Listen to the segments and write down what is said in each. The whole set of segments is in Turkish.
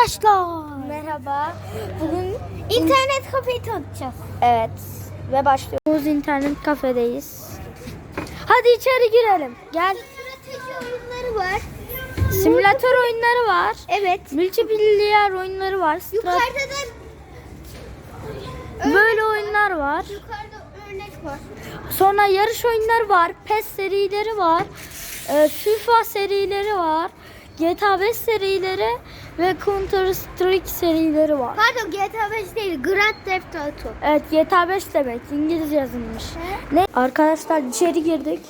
Arkadaşlar. Merhaba. Bugün internet kafeyi tanıtacağız. Evet. Ve başlıyoruz. internet kafedeyiz. Hadi içeri girelim. Gel. Strateji oyunları var. Simülatör oyunları var. Evet. Multiplayer oyunları var. Strat- Yukarıda da Böyle oyunlar var. yukarıda örnek var. Sonra yarış oyunları var. PES serileri var. e, FIFA serileri var. GTA 5 serileri ve Counter Strike serileri var. Pardon GTA 5 değil Grand Theft Auto. Evet GTA 5 demek İngilizce yazılmış. Ne? Arkadaşlar içeri girdik.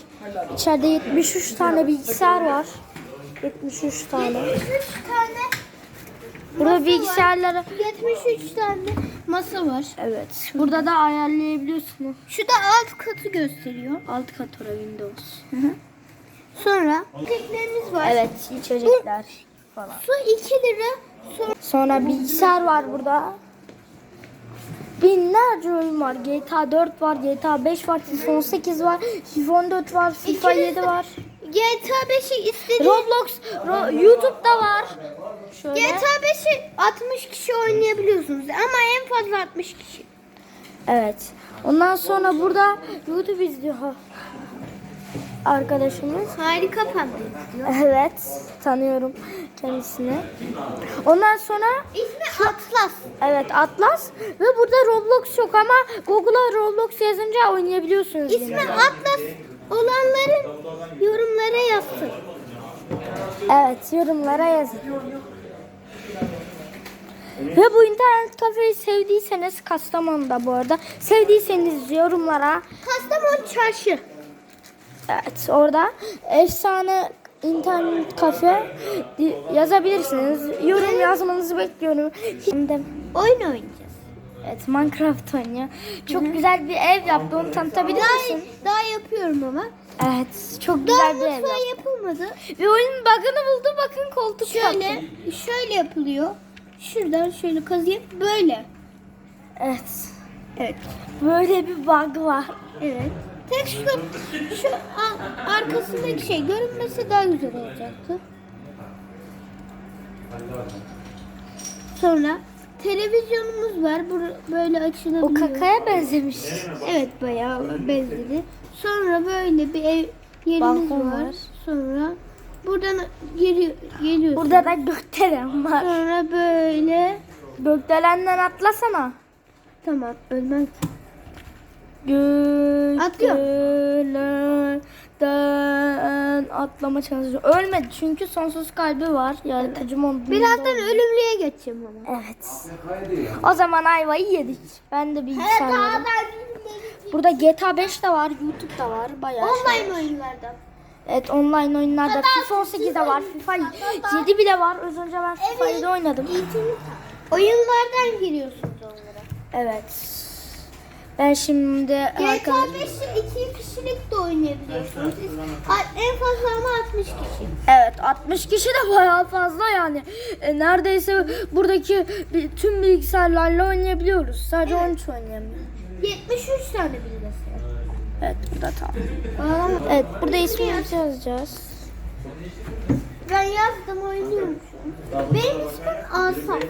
İçeride 73 tane bilgisayar var. 73 tane. 73 tane Burada var. 73 tane masa var. Evet. Burada da ayarlayabiliyorsunuz. Şu da alt katı gösteriyor. Alt katora Windows. Sonra içeceklerimiz var. Evet, içecekler falan. Su 2 lira. Sonra Sonra bilgisayar var burada. Binlerce oyun var. GTA 4 var, GTA 5 var, FIFA 18 var, FIFA 14 var, FIFA 7 var. GTA 5'i istediğiniz Roblox, Ro- YouTube'da var. Şöyle. GTA 5'i 60 kişi oynayabiliyorsunuz ama en fazla 60 kişi. Evet. Ondan sonra burada YouTube izliyor arkadaşımız. Harika diyor. Evet, tanıyorum kendisini. Ondan sonra İsmi Atlas. evet Atlas ve burada Roblox yok ama Google'a Roblox yazınca oynayabiliyorsunuz. İsmi yine. Atlas olanların yorumlara yazsın. Evet, yorumlara yazın. Ve bu internet kafeyi sevdiyseniz Kastamonu'da bu arada. Sevdiyseniz yorumlara Kastamonu çarşı. Evet orada efsane internet kafe yazabilirsiniz. Yorum yazmanızı bekliyorum. Şimdi Oyun oynayacağız. evet Minecraft oynuyor. Çok güzel bir ev yaptı. Onu tanıtabilir Daha, misin? daha yapıyorum ama. Evet çok Daha güzel bir ev yaptı. yapılmadı. Bir oyunun bug'ını buldu. Bakın koltuk Şöyle, yaptı. şöyle yapılıyor. Şuradan şöyle kazıyıp böyle. Evet. Evet. Böyle bir bug var. Evet. Tek şu, şu arkasındaki şey görünmese daha güzel olacaktı. Sonra televizyonumuz var. Bu böyle açılabiliyor. O kakaya benzemiş. Evet bayağı benzedi. Sonra böyle bir ev yerimiz Balkon var. var. Sonra buradan geri geliyorsun. Burada da gökdelen var. Sonra böyle Gökdelenden atlasana. tamam ölmem. Gökdelenden atlama çalışıyor. Ölmedi çünkü sonsuz kalbi var. Yaratıcım onu. Birazdan ölümlüye geçeceğim ama. Evet. O zaman ayvayı yedik. Ben de bilgisayar alırım. Burada GTA 5 de var, YouTube da var. Bayağı şey. Online oyunlardan. Evet online oyunlarda Hatta FIFA 18 de var. FIFA 7 bile var. Az önce ben FIFA 7 oynadım. Oyunlardan giriyorsunuz onlara. Evet. Ben şimdi GTA arkadaş 5'i iki kişilik de oynayabiliyorsunuz. Siz- En fazla ama 60 kişi. Evet 60 kişi de bayağı fazla yani. E, neredeyse buradaki bi- tüm bilgisayarlarla oynayabiliyoruz. Sadece 13 oynayamıyoruz. 73 tane bilgisayar. Evet burada tamam. Evet burada ismimizi yazacağız. Ben yazdım oynuyorum şu an. Benim ismim Asaf.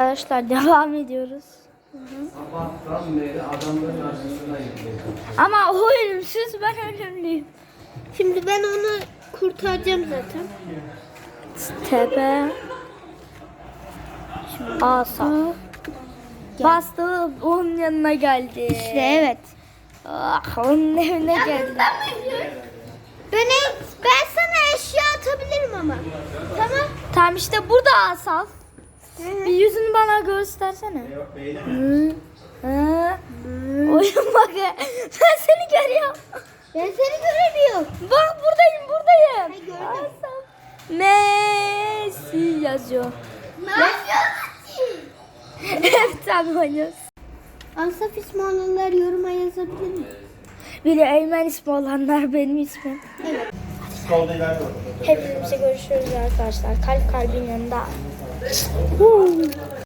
Arkadaşlar devam ediyoruz. Sabahtan beri adamların arasındayım. Ama o ölümsüz ben ölümlüyüm. Şimdi ben onu kurtaracağım zaten. Tepe. Asa. Bastı onun yanına geldi. İşte evet. Ah, onun evine geldi. Ben, ben sana eşya atabilirim ama. Tamam. Tamam işte burada Asaf. Bir yüzünü bana göstersene. Hı. Hı. Oyun bak. Ben seni görüyorum. Ben seni göremiyorum. Bak buradayım buradayım. Ha, gördüm. Messi yazıyor. Ne yapıyorsun? evet tabii oynuyoruz. Asaf ismi olanlar yoruma yazabilir mi? Biri Eymen ismi olanlar benim ismim. Evet. Hepimize görüşürüz arkadaşlar. Kalp kalbin yanında. Woo.